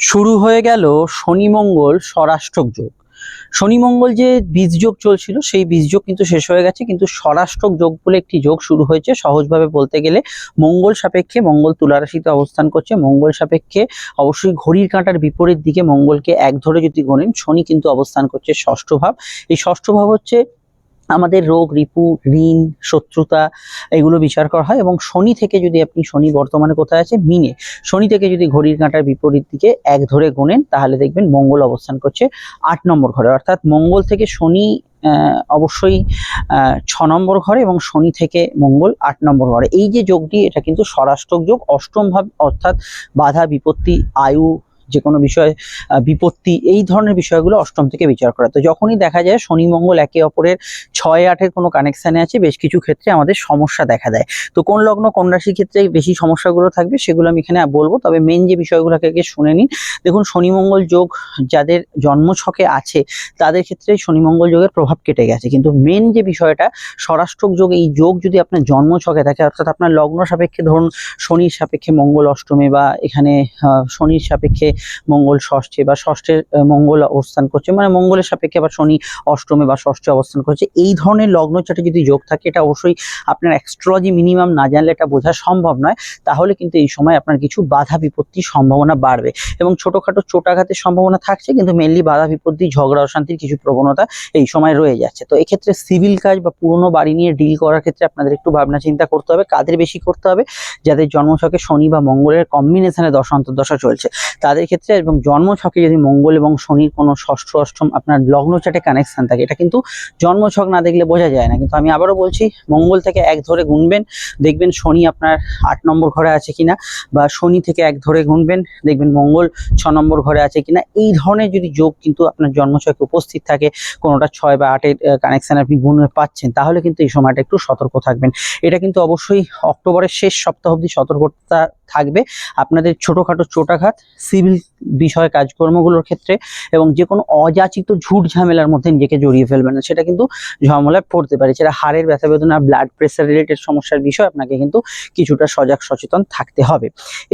শুরু হয়ে গেল শনি মঙ্গল স্বরাষ্ট্রক যোগ। শনি মঙ্গল যে বীজযোগ চলছিল, সেই বীজযোগ কিন্তু শেষ হয়ে গেছে, কিন্তু স্বরাষ্ট্রক যোগ বলে একটি যোগ শুরু হয়েছে। সহজভাবে বলতে গেলে মঙ্গল সাপেক্ষে মঙ্গল তুলা রাশিতে অবস্থান করছে। মঙ্গল সাপেক্ষে অবশ্যই ঘড়ির কাঁটার বিপরীত দিকে মঙ্গলকে এক ধরে যদি গণেন, শনি কিন্তু অবস্থান করছে ষষ্ঠ ভাব। এই ষষ্ঠ ভাব হচ্ছে আমাদের রোগ, রিপু, ঋণ, শত্রুতা এগুলো বিচার করা হয় এবং শনি থেকে যদি আপনি, শনি বর্তমানে কোথায় আছে? মিনে। শনি থেকে যদি ঘড়ির কাঁটার বিপরীত দিকে এক ধরে গোনেন, তাহলে দেখবেন মঙ্গল অবস্থান করছে আট নম্বর ঘরে। অর্থাৎ মঙ্গল থেকে শনি অবশ্যই ছ নম্বর ঘরে এবং শনি থেকে মঙ্গল আট নম্বর ঘরে। এই যে যোগটি, এটা কিন্তু স্বরাষ্ট্রক যোগ, অষ্টম ভাব, অর্থাৎ বাধা, বিপত্তি, আয়ু যে কোনো বিষয় বিপত্তি, এই ধরনের বিষয়গুলো অষ্টম থেকে বিচার করা। তো যখনই দেখা যায় শনি, মঙ্গল একে অপরের ছয়, আটের কোনো কানেকশানে আছে, বেশ কিছু ক্ষেত্রে আমাদের সমস্যা দেখা দেয়। তো কোন লগ্ন, কোন রাশির ক্ষেত্রে বেশি সমস্যাগুলো থাকবে সেগুলো আমি এখানে বলব। তবে মেন যে বিষয়গুলোকে আগে শুনে নিন, দেখুন শনি, মঙ্গল যোগ যাদের জন্মছকে আছে, তাদের ক্ষেত্রে শনি, মঙ্গল যোগের প্রভাব কেটে গেছে। কিন্তু মেন যে বিষয়টা, স্বরাষ্ট্রক যোগ, এই যোগ যদি আপনার জন্মছকে থাকে, অর্থাৎ আপনার লগ্ন সাপেক্ষে, ধরুন শনির সাপেক্ষে মঙ্গল অষ্টমে বা এখানে শনির সাপেক্ষে মঙ্গল ষষ্ঠে বা ষষ্ঠের আহ, মঙ্গল অবস্থান করছে। মানে মঙ্গলের সাপেক্ষে আবার শনি অষ্টমে বা ষষ্ঠে অবস্থান করছে। এই ধরনের লগ্ন চাটে যদি যোগ থাকে এটা অবশ্যই আপনার অ্যাস্ট্রোলজি মিনিমাম না জানলে এটা বোঝা সম্ভব নয়। তাহলে কিন্তু এই সময় আপনার কিছু বাধা বিপত্তির সম্ভাবনা বাড়বে। এবং ছোটোখাটো চোটাঘাতের সম্ভাবনা থাকছে কিন্তু মেনলি বাধা বিপত্তি ঝগড়া অশান্তির কিছু প্রবণতা এই সময় রয়ে যাচ্ছে। তো এক্ষেত্রে সিভিল কাজ বা পুরনো বাড়ি নিয়ে ডিল করার ক্ষেত্রে আপনাদের একটু ভাবনা চিন্তা করতে হবে কাদের বেশি করতে হবে যাদের জন্মছকে শনি বা মঙ্গলের কম্বিনেশনে দশ অন্তর্দশা চলছে তাদের ক্ষেত্রে এবং জন্মছকে যদি মঙ্গল এবং শনির কোনো ষষ্ঠ, অষ্টম আপনার লগ্ন চাটে কানেকশন থাকে, এটা কিন্তু জন্মছক না দেখলে বোঝা যায় না। কিন্তু আমি আবারও বলছি, মঙ্গল থেকে এক ধরে গুনবেন, দেখবেন শনি আপনার আট নম্বর ঘরে আছে কিনা, বা শনি থেকে এক ধরে গুনবেন, দেখবেন মঙ্গল ছ নম্বর ঘরে আছে কিনা। এই ধরনের যদি যোগ কিন্তু আপনার জন্মছকে উপস্থিত থাকে, কোনোটা ছয় বা আটের কানেকশন আপনি গুনে পাচ্ছেন, তাহলে কিন্তু এই সময়টা একটু সতর্ক থাকবেন। এটা কিন্তু অবশ্যই অক্টোবরের শেষ সপ্তাহ অবধি সতর্কতা থাকবে। আপনাদের ছোটোখাটো চোটাঘাত সিভিল বিষয়, কাজকর্মগুলোর ক্ষেত্রে এবং যে কোনো অযাচিত ঝুট ঝামেলার মধ্যে নিজেকে জড়িয়ে ফেলবেন না। সেটা কিন্তু ঝামেলায় পড়তে পারে। সেটা হাড়ের ব্যথা বেদনা ব্লাড প্রেশার রিলেটেড সমস্যার বিষয় আপনাকে কিন্তু কিছুটা সজাগ, সচেতন থাকতে হবে।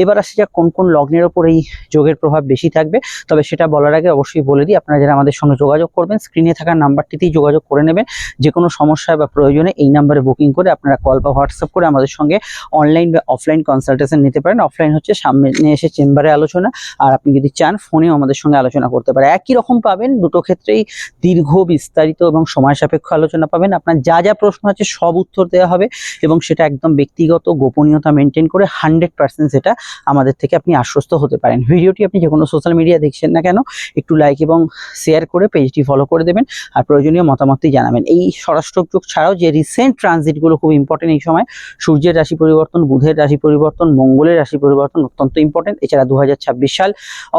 এবার আসে যাক কোন কোন লগ্নের ওপর এই যোগের প্রভাব বেশি থাকবে। তবে সেটা বলার আগে অবশ্যই বলে দিই, আপনারা যারা আমাদের সঙ্গে যোগাযোগ করবেন স্ক্রিনে থাকা নাম্বারটিতেই যোগাযোগ করে নেবেন। যে কোনো সমস্যায় বা প্রয়োজনে এই নাম্বারে বুকিং করে আপনারা কল বা হোয়াটসঅ্যাপ করে আমাদের সঙ্গে অনলাইন বা অফলাইন কনসালটেশন নিতে পারেন। অফলাইন হচ্ছে সামনে এসে চেম্বারে আলোচনা, আর আপনি যদি চান, ফোনেও আমাদের সঙ্গে আলোচনা করতে পারেন। একই রকম পাবেন, দুটো ক্ষেত্রেই দীর্ঘ, বিস্তারিত এবং সময় সাপেক্ষ আলোচনা পাবেন। আপনার যা যা প্রশ্ন আছে সব উত্তর দেওয়া হবে এবং সেটা একদম ব্যক্তিগত, গোপনীয়তা মেনটেন করে হান্ড্রেড পার্সেন্ট সেটা আমাদের থেকে আপনি আশ্বস্ত হতে পারেন। ভিডিওটি আপনি যে কোনো সোশ্যাল মিডিয়া দেখছেন না কেন, একটু লাইক এবং শেয়ার করে পেজটি ফলো করে দেবেন আর প্রয়োজনীয় মতামতটি জানাবেন। এই স্বরাষ্ট্র যুগ ছাড়াও যে রিসেন্ট ট্রানজিটগুলো খুব ইম্পর্টেন্ট এই সময়, সূর্যের রাশি পরিবর্তন, বুধের রাশি পরিবর্তন, মঙ্গলের রাশি পরিবর্তন অত্যন্ত ইম্পর্টেন্ট এছাড়া দু হাজার ছাব্বিশ সাল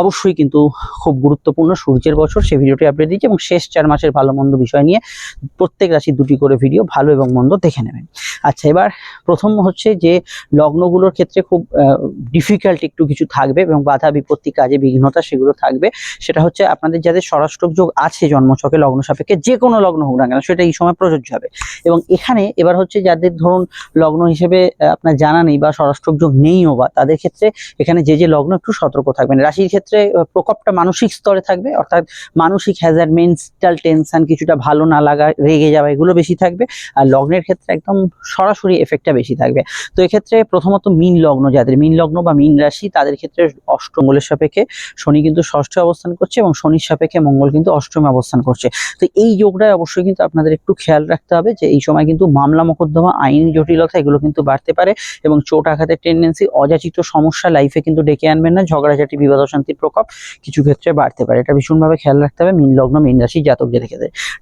অবশ্যই কিন্তু খুব গুরুত্বপূর্ণ সূর্যের বছর সেই ভিডিওটি আপডেট দিচ্ছি এবং শেষ চার মাসের ভালো মন্দ বিষয় নিয়ে প্রত্যেক রাশি দুটি করে ভিডিও ভালো এবং মন্দ দেখে নেবেন। আচ্ছা এবার প্রথম হচ্ছে যে লগ্নগুলোর ক্ষেত্রে খুব ডিফিকাল্ট একটু কিছু থাকবে এবং বাধা বিপত্তি, কাজে বিঘ্নতা সেগুলো থাকবে। সেটা হচ্ছে আপনাদের যাদের স্বরাষ্ট্রক যোগ আছে জন্মছকে লগ্ন সাপেক্ষে, যে কোনো লগ্ন হোক না কেন, সেটা এই সময় প্রযোজ্য হবে। এবং এখানে এবার হচ্ছে যাদের ধরুন লগ্ন হিসেবে আপনার জানা নেই বা স্বরাষ্ট্রক যোগ নেইও বা, তাদের ক্ষেত্রে এখানে যে যে লগ্ন একটু সতর্ক থাকবেন। রাশির ক্ষেত্রে প্রকোপটা মানসিক স্তরে থাকবে, অর্থাৎ মানসিক হ্যাজার মেন্টাল টেনশন কিছুটা ভালো না লাগা, রেগে যাওয়া এগুলো বেশি থাকবে, আর লগ্নের ক্ষেত্রে একদম সরাসরি এফেক্টটা বেশি থাকবে। তো এক্ষেত্রে প্রথমত মিন লগ্ন, যাদের মিন লগ্ন বা মিন রাশি, তাদের ক্ষেত্রে অষ্টমঙ্গলের সাপেক্ষে শনি কিন্তু ষষ্ঠে অবস্থান করছে এবং শনির সাপেক্ষে মঙ্গল কিন্তু অষ্টমে অবস্থান করছে। তো এই যোগটায় অবশ্যই কিন্তু আপনাদের একটু খেয়াল রাখতে হবে যে এই সময় কিন্তু মামলা মোকদ্দমা, আইনি জটিলতা এগুলো কিন্তু বাড়তে পারে এবং চোট আঘাতের টেন্ডেন্সি অযাচিত সমস্যা লাইফে কিন্তু ডেকে আনবেন না, ঝগড়াঝাটি, বিবাদ অশান্তির প্রকোপ কিছু ক্ষেত্রে বাড়তে পারে। এটা ভীষণভাবে খেয়াল রাখতে হবে। মিন লগ্ন, মিন রাশি জাতক যে রেখে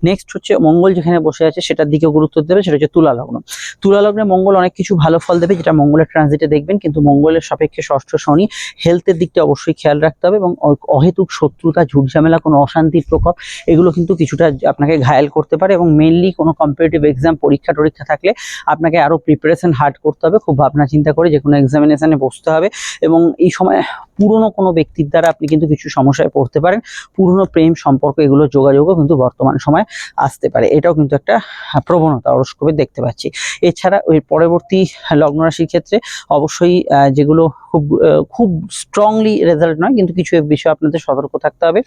নেক্সট হচ্ছে মঙ্গল যেখানে বসে আছে, সেটার দিকে গুরুত্ব দেবে, সেটা হচ্ছে তুলা লগ্ন। তুলা লগ্নে মঙ্গল অনেক কিছু ভালো ফল দেবে, যেটা মঙ্গলের ট্রানজিটে দেখবেন, কিন্তু মঙ্গলের সাপেক্ষে ষষ্ঠ শনি হেলথের দিকটা অবশ্যই খেয়াল রাখতে হবে এবং অহেতুক শত্রুতা ঝুট ঝামেলা কোনো অশান্তির প্রকোপ, এগুলো কিন্তু কিছুটা আপনাকে ঘায়াল করতে পারে এবং মেনলি কোনো কম্পিটিটিভ এক্সাম পরীক্ষা টরীক্ষা থাকলে আপনাকে আরও প্রিপারেশন হার্ড করতে হবে। খুব ভাবনা চিন্তা করে যে কোনো এক্সামিনেশনে বসতে হবে এবং এই সময় পুরনো কোনো ব্যক্তির দ্বারা আপনি কিন্তু কিছু সমস্যায় পড়তে পারেন। পুরনো প্রেম সম্পর্ক এগুলো যোগাযোগও কিন্তু বর্তমান সময় আসতে পারে। এটাও কিন্তু একটা প্রবণতা হরস্কোপে দেখতে পাচ্ছি। এছাড়া ওই পরবর্তী লগ্ন রাশির ক্ষেত্রে অবশ্যই যেগুলো খুব খুব স্ট্রংলি রেজাল্ট নয়, কিন্তু কিছু বিষয়ে আপনাদের সতর্ক থাকতে হবে।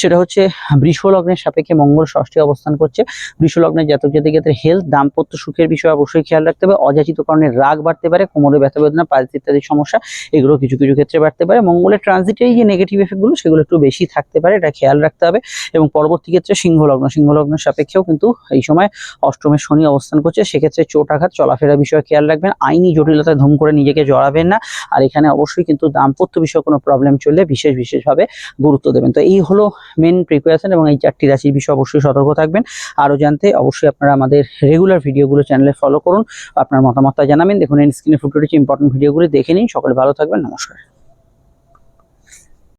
সেটা হচ্ছে, বৃষ লগ্নের সাপেক্ষে মঙ্গল ষষ্ঠী অবস্থান করছে। বৃষ লগ্নের জাতক ক্ষেত্রে হেলথ দাম্পত্য সুখের বিষয়ে অবশ্যই খেয়াল রাখতে হবে। অযাচিত কারণে রাগ বাড়তে পারে, কোমরে ব্যথা বেদনা পালস ইত্যাদি সমস্যা, এগুলো কিছু কিছু ক্ষেত্রে বাড়তে পারে। মঙ্গলের ট্রানজিটেই যে নেগেটিভ এফেক্টগুলো সেগুলো একটু বেশি থাকতে পারে, এটা খেয়াল রাখতে হবে। এবং পরবর্তী ক্ষেত্রে সিংহ লগ্ন সিংহ লগ্নের সাপেক্ষেও কিন্তু এই সময় অষ্টমের শনি অবস্থান করছে। সেক্ষেত্রে চোট আঘাত চলাফেরা বিষয়ে খেয়াল রাখবেন। আইনি জটিলতায় ধুম করে নিজেকে জড়াবেন না। আর এখানে অবশ্যই কিন্তু দাম্পত্য বিষয়ে কোনো প্রবলেম চললে বিশেষ, বিশেষভাবে গুরুত্ব দেবেন। তো এই হলো মেন প্রিপারেশন এবং এই চারটি রাশির বিষয়ে অবশ্যই সতর্ক থাকবেন। আরও জানতে অবশ্যই আপনারা আমাদের রেগুলার ভিডিওগুলো চ্যানেলে ফলো করুন। আপনার মতামতটা জানাবেন। দেখুন স্ক্রিনে ফুটে উঠেছে ইম্পর্টেন্ট ভিডিওগুলি দেখে নিন। সকলে ভালো থাকবেন। নমস্কার।